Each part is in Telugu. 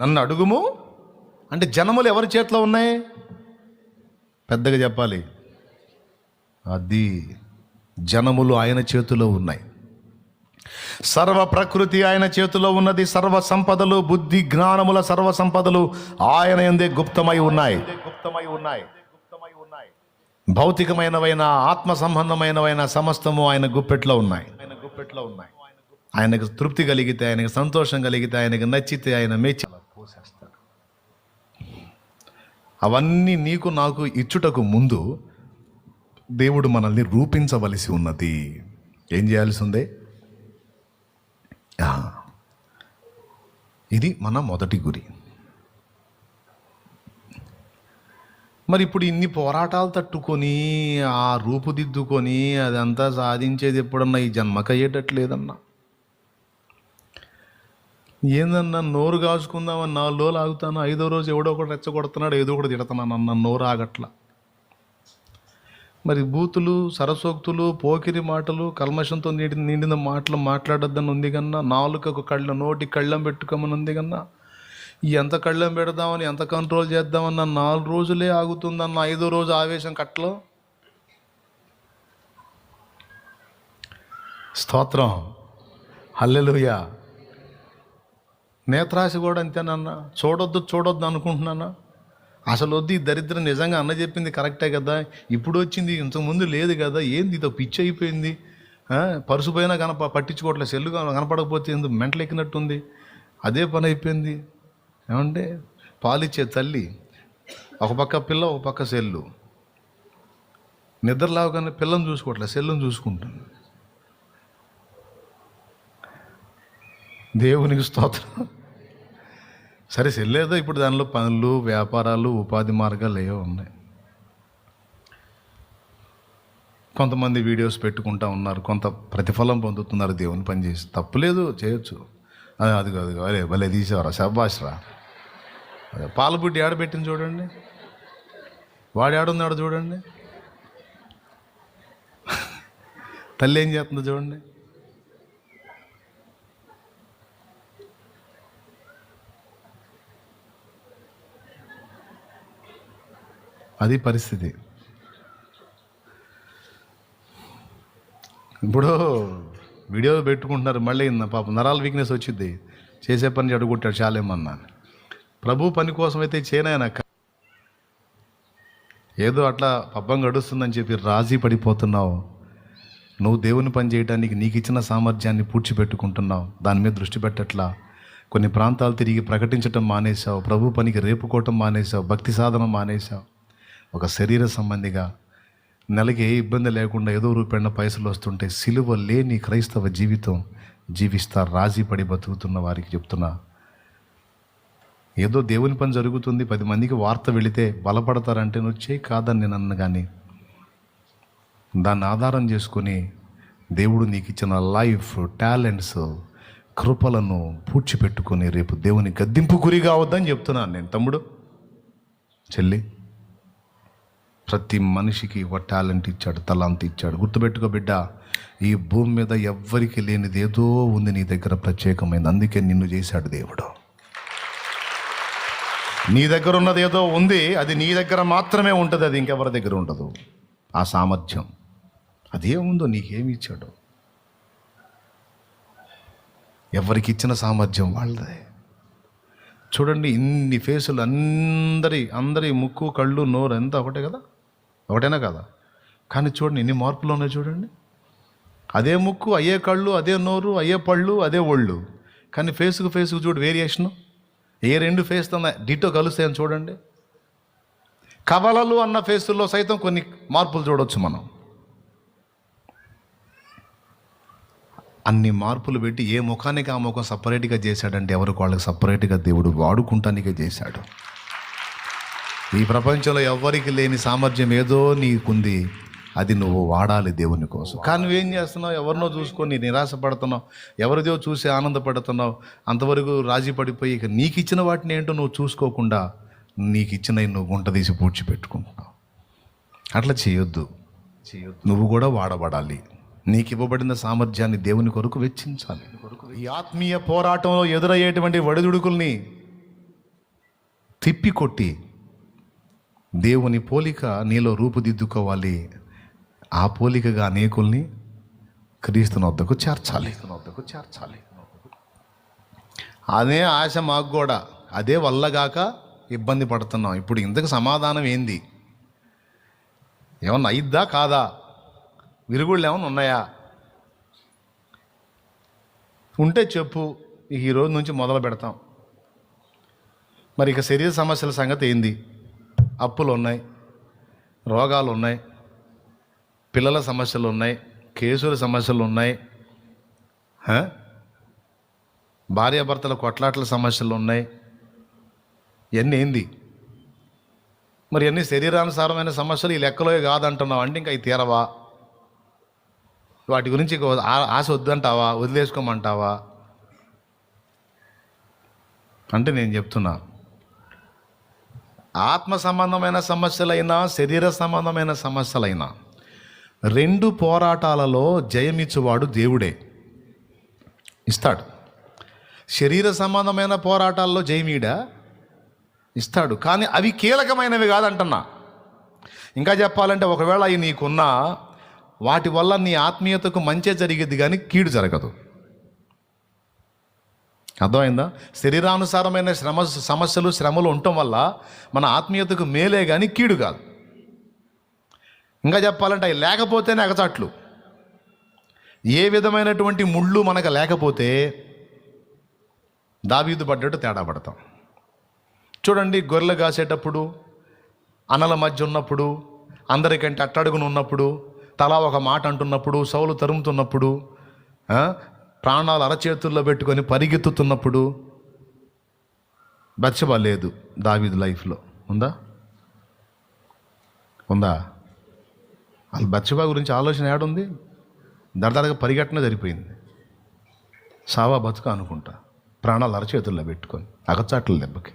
నన్ను అడుగుము? అంటే జనములు ఎవరి చేతిలో ఉన్నాయి? పెద్దగా చెప్పాలి. అది జనములు ఆయన చేతిలో ఉన్నాయి. సర్వ ప్రకృతి ఆయన చేతిలో ఉన్నది సర్వ సంపదలు బుద్ధి జ్ఞానముల సర్వ సంపదలు ఆయన ఎందే గుప్తమై ఉన్నాయి. గుప్తమై ఉన్నాయి భౌతికమైనవైన ఆత్మ సంబంధమైనవైన సమస్తము ఆయన గుప్పెట్లో ఉన్నాయి ఆయన గుప్పెట్లో ఉన్నాయి. ఆయనకు తృప్తి కలిగితే ఆయనకు సంతోషం కలిగితే ఆయనకు నచ్చితే ఆయన మెచ్చి పోసేస్తాడు అవన్నీ నీకు నాకు ఇచ్చుటకు ముందు దేవుడు మనల్ని రూపించవలసి ఉన్నది. ఏం చేయాల్సి ఉంది? ఇది మన మొదటి గురి. మరి ఇప్పుడు ఇన్ని పోరాటాలు తట్టుకొని ఆ రూపుదిద్దుకొని అదంతా సాధించేది ఎప్పుడన్నా ఈ జన్మకయ్యేటట్లేదన్నా? ఏందన్నా నోరు కాచుకుందామని నాలుగు రోజులు ఆగుతాను ఐదో రోజు ఎవడో ఒకటి రెచ్చగొడుతున్నాడు ఏదో ఒకటి తిడుతున్నాను అన్న నోరు ఆగట్ల. మరి బూతులు సరసోక్తులు పోకిరి మాటలు కల్మషంతో నిండి నిండిన మాటలు మాట్లాడొద్దని ఉంది కన్నా నాలుకకు కళ్ళ నోటి కళ్ళం పెట్టుకోమని ఉంది కన్నా ఎంత కళ్ళం పెడదామని ఎంత కంట్రోల్ చేద్దామన్న నాలుగు రోజులే ఆగుతుందన్న ఐదో రోజు ఆవేశం కట్టలో? స్తోత్రం. హల్లెలుయా. నేత్రాశ కూడా అంతేనన్నా చూడొద్దు చూడొద్దు అనుకుంటున్నానా? అసలు వద్దు ఈ దరిద్రం నిజంగా అన్న చెప్పింది కరెక్టే కదా? ఇప్పుడు వచ్చింది ఇంతకుముందు లేదు కదా? ఏంది ఇదో పిచ్చి అయిపోయింది? పరుసు పోయినా కనప పట్టించుకోవట్లేదు సెల్లు కనపడకపోతే ఎందుకు మెంటలు ఎక్కినట్టుంది. అదే పని అయిపోయింది. ఏమంటే పాలిచ్చే తల్లి ఒక పక్క పిల్ల ఒక పక్క సెల్లు. నిద్ర లేవగానే పిల్లని చూసుకోవట్లేదు సెల్లుని చూసుకుంటుంది. దేవునికి స్తోత్రం. సరే సెల్లేదో ఇప్పుడు దానిలో పనులు వ్యాపారాలు ఉపాధి మార్గాలు ఏవో ఉన్నాయి. కొంతమంది వీడియోస్ పెట్టుకుంటా ఉన్నారు కొంత ప్రతిఫలం పొందుతున్నారు దేవుని పని చేసి. తప్పులేదు చేయొచ్చు. అది అది కాదు అరే భలే తీసేవారా? శబ్బాష్రా అదే పాలబుడ్డి ఆడబెట్టింది చూడండి. వాడు ఆడున్నాడు చూడండి. తల్లి ఏం చేస్తుందో చూడండి. అది పరిస్థితి. ఇప్పుడు వీడియో పెట్టుకుంటున్నారు మళ్ళీ పాప పాపం నరాల వీక్నెస్ వచ్చింది చేసే పని అడుగుంటాడు చాలేమన్నా. ప్రభు పని కోసం అయితే చేయనాయనక్క ఏదో అట్లా పబ్బం గడుస్తుందని చెప్పి రాజీ పడిపోతున్నావు. నువ్వు దేవుని పని చేయడానికి నీకు ఇచ్చిన సామర్థ్యాన్ని పూడ్చిపెట్టుకుంటున్నావు. దాని మీద దృష్టి పెట్టట్లా. కొన్ని ప్రాంతాలు తిరిగి ప్రకటించటం మానేశావు. ప్రభు పనికి రేపుకోవటం మానేశావు. భక్తి సాధన మానేశావు. ఒక శరీర సంబంధిగా నెలకి ఏ ఇబ్బంది లేకుండా ఏదో రూపేణ పైసలు వస్తుంటే సిలువ లేని క్రైస్తవ జీవితం జీవిస్తా రాజీ పడి బతుకుతున్న వారికి చెప్తున్నా. ఏదో దేవుని పని జరుగుతుంది పది మందికి వార్త వెళితే బలపడతారంటే నువ్వు కాదని నేను అన్న కానీ దాన్ని ఆధారం చేసుకొని దేవుడు నీకు ఇచ్చిన లైఫ్ టాలెంట్స్ కృపలను పూడ్చిపెట్టుకొని రేపు దేవుని గద్దింపు గురి కావద్దని చెప్తున్నాను నేను. తమ్ముడు చెల్లి. ప్రతి మనిషికి ఒక టాలెంట్ ఇచ్చాడు తలాంత ఇచ్చాడు. గుర్తుపెట్టుకో బిడ్డ ఈ భూమి మీద ఎవ్వరికి లేనిది ఏదో ఉంది నీ దగ్గర ప్రత్యేకమైంది. అందుకే నిన్ను చేశాడు దేవుడు. నీ దగ్గర ఉన్నది ఏదో ఉంది అది నీ దగ్గర మాత్రమే ఉంటుంది అది ఇంకెవరి దగ్గర ఉండదు. ఆ సామర్థ్యం అదేముందో నీకేమి ఇచ్చాడు? ఎవరికి ఇచ్చిన సామర్థ్యం వాళ్ళదే. చూడండి ఇన్ని ఫేసులు అందరి అందరి ముక్కు కళ్ళు నోరు ఎంత ఒకటే కదా? ఒకటేనా కదా? కానీ చూడండి ఎన్ని మార్పులు ఉన్నాయి చూడండి. అదే ముక్కు అయ్యే కళ్ళు అదే నోరు అయ్యే పళ్ళు అదే ఒళ్ళు. కానీ ఫేస్కు ఫేస్కు చూడు వేరియేషను. ఏ రెండు ఫేస్ తన డిటో కలుస్తాయని చూడండి. కవలలు అన్న ఫేసుల్లో సైతం కొన్ని మార్పులు చూడవచ్చు మనం. అన్ని మార్పులు పెట్టి ఏ ముఖానికి ఆ ముఖం సపరేట్గా చేశాడంటే ఎవరికి వాళ్ళకి సపరేట్గా దేవుడు వాడుకుంటానికే చేశాడు. ఈ ప్రపంచంలో ఎవ్వరికి లేని సామర్థ్యం ఏదో నీకుంది. అది నువ్వు వాడాలి దేవుని కోసం. కానీ నువ్వేం చేస్తున్నావు? ఎవరినో చూసుకొని నిరాశపడుతున్నావు ఎవరిదో చూసి ఆనందపడుతున్నావు. అంతవరకు రాజీ పడిపోయి ఇక నీకు ఇచ్చిన వాటిని ఏంటో నువ్వు చూసుకోకుండా నీకు ఇచ్చినవి నువ్వు గుంట తీసి పూడ్చిపెట్టుకుంటున్నావు అట్లా చేయొద్దు. చేయొద్దు. నువ్వు కూడా వాడబడాలి. నీకు ఇవ్వబడిన సామర్థ్యాన్ని దేవుని కొరకు వెచ్చించాలి. ఈ ఆత్మీయ పోరాటంలో ఎదురయ్యేటువంటి ఒడిదుడుకుల్ని తిప్పి కొట్టి దేవుని పోలిక నీలో రూపుదిద్దుకోవాలి. ఆ పోలికగా అనేకుల్ని క్రీస్తునొద్దకు చేర్చాలి. వద్దకు చేర్చాలి. అదే ఆశ మాకు కూడా. అదే వల్లగాక ఇబ్బంది పడుతున్నాం. ఇప్పుడు ఇంతకు సమాధానం ఏంది? ఏమన్నా అయిద్దా కాదా? విరుగుళ్ళు ఏమైనా ఉన్నాయా? ఉంటే చెప్పు. ఈ రోజు నుంచి మొదలు పెడతాం. మరి ఇక శరీర సమస్యల సంగతి ఏంది? అప్పులు ఉన్నాయి రోగాలు ఉన్నాయి పిల్లల సమస్యలు ఉన్నాయి కేసుల సమస్యలు ఉన్నాయి భార్యాభర్తల కొట్లాట్ల సమస్యలు ఉన్నాయి ఇవన్నీ ఏంది? మరి అన్ని శరీరానుసారమైన సమస్యలు ఈ లెక్కలో కాదంటున్నావు. అంటే ఇంకా అవి తీరవా? వాటి గురించి ఆశ వద్దంటావా? వదిలేసుకోమంటావా? అంటే నేను చెప్తున్నా. ఆత్మ సంబంధమైన సమస్యలైనా శరీర సంబంధమైన సమస్యలైనా రెండు పోరాటాలలో జయమిచ్చువాడు దేవుడే. ఇస్తాడు. శరీర సంబంధమైన పోరాటాల్లో జయమీడా? ఇస్తాడు. కానీ అవి కీలకమైనవి కాదంటున్నా. ఇంకా చెప్పాలంటే ఒకవేళ అవి నీకున్నా వాటి వల్ల నీ ఆత్మీయతకు మంచి జరిగేది కానీ కీడు జరగదు. అర్థమైందా? శరీరానుసారమైన శ్రమ సమస్యలు శ్రమలు ఉండటం వల్ల మన ఆత్మీయతకు మేలే కానీ కీడు కాదు. ఇంకా చెప్పాలంటే అవి లేకపోతేనే ఎగచాట్లు ఏ విధమైనటువంటి ముళ్ళు మనకు లేకపోతే దావీదు పడ్డట్టు తేడా పడతాం. చూడండి గొర్రెలు కాసేటప్పుడు అన్నల మధ్య ఉన్నప్పుడు అందరికంటే అట్టడుగున ఉన్నప్పుడు తలా ఒక మాట అంటున్నప్పుడు సౌలు తరుముతున్నప్పుడు ప్రాణాలు అరచేతుల్లో పెట్టుకొని పరిగెత్తుతున్నప్పుడు బచ్చబా లేదు దావీదు లైఫ్లో. ఉందా? ఉందా? అది బచ్చబా గురించి ఆలోచన ఏడుంది? దరదరగా పరిగెట్టనే జరిపోయింది సావా బతుక అనుకుంటా. ప్రాణాలు అరచేతుల్లో పెట్టుకొని అగచాట్ల దెబ్బకి.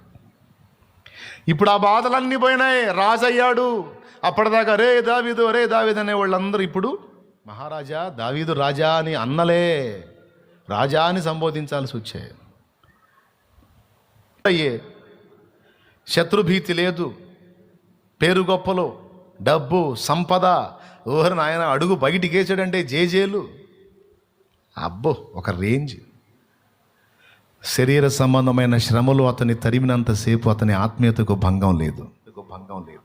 ఇప్పుడు ఆ బాధలన్నీ పోయినాయి. రాజయ్యాడు అప్పటిదాకా రే దావీదు రే దావీదు అనే వాళ్ళందరూ ఇప్పుడు మహారాజా దావీదు రాజా అని అన్నలే. రాజాని సంబోధించాల్సి వచ్చే అయ్యే శత్రుభీతి లేదు పేరు గొప్పలు డబ్బు సంపద ఓహరి నాయన అడుగు బయటికి వేసాడంటే జేజేలు. అబ్బో ఒక రేంజ్. శరీర సంబంధమైన శ్రమలు అతని తరిమినంతసేపు అతని ఆత్మీయతకు భంగం లేదు. భంగం లేదు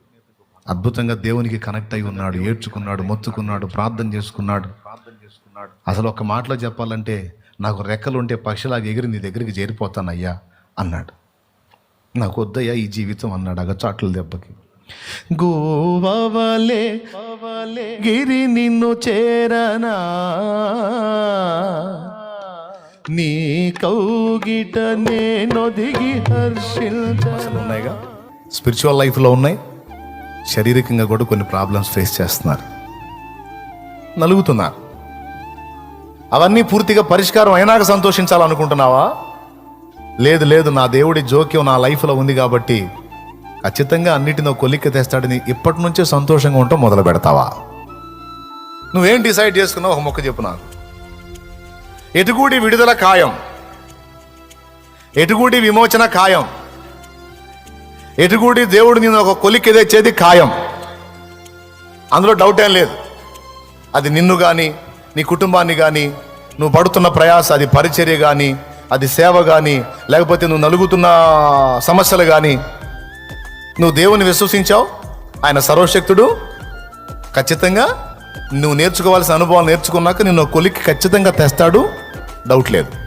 అద్భుతంగా దేవునికి కనెక్ట్ అయి ఉన్నాడు ఏడ్చుకున్నాడు మొత్తుకున్నాడు ప్రార్థన చేసుకున్నాడు. ప్రార్థన చేసుకున్నాడు అసలు ఒక మాటలో చెప్పాలంటే నాకు రెక్కలు ఉంటే పక్షిలాగా ఎగిరి నీ దగ్గరికి చేరిపోతానయ్యా అన్నాడు. నాకు వద్దయ్యా ఈ జీవితం అన్నాడు అగచాట్ల దెబ్బకి. గోవలే గిరి నిన్ను చేరనా? నీ కౌగిట నేను దిగి హర్షించను? ఉన్నాయిగా? స్పిరిచువల్ లైఫ్లో ఉన్నాయి. శారీరకంగా కూడా కొన్ని ప్రాబ్లమ్స్ ఫేస్ చేస్తున్నారు. నలుగుతున్నారు. అవన్నీ పూర్తిగా పరిష్కారం అయినాక సంతోషించాలనుకుంటున్నావా? లేదు లేదు నా దేవుడి జోక్యం నా లైఫ్లో ఉంది కాబట్టి ఖచ్చితంగా అన్నిటినో కొలిక్కి తెస్తాడని ఇప్పటి నుంచే సంతోషంగా ఉంటాం మొదలు పెడతావా? నువ్వేం డిసైడ్ చేసుకున్నావు? ఒక మొక్క చెప్పు నాకు. ఎటుగూడి విడుదల ఖాయం? ఎటుగూడి విమోచన ఖాయం? ఎటుగూడి దేవుడు నేను ఒక కొలిక్కి తెచ్చేది ఖాయం? అందులో డౌట్ ఏం లేదు. అది నిన్ను కానీ నీ కుటుంబాన్ని కానీ నువ్వు పడుతున్న ప్రయాస అది పరిచర్య కానీ అది సేవ కానీ లేకపోతే నువ్వు నలుగుతున్న సమస్యలు కానీ నువ్వు దేవుని విశ్వసించావు? ఆయన సర్వశక్తుడు? ఖచ్చితంగా? నువ్వు నేర్చుకోవాల్సిన అనుభవాలు నేర్చుకున్నాక నిన్ను కొలిక్కి ఖచ్చితంగా తెస్తాడు? డౌట్ లేదు.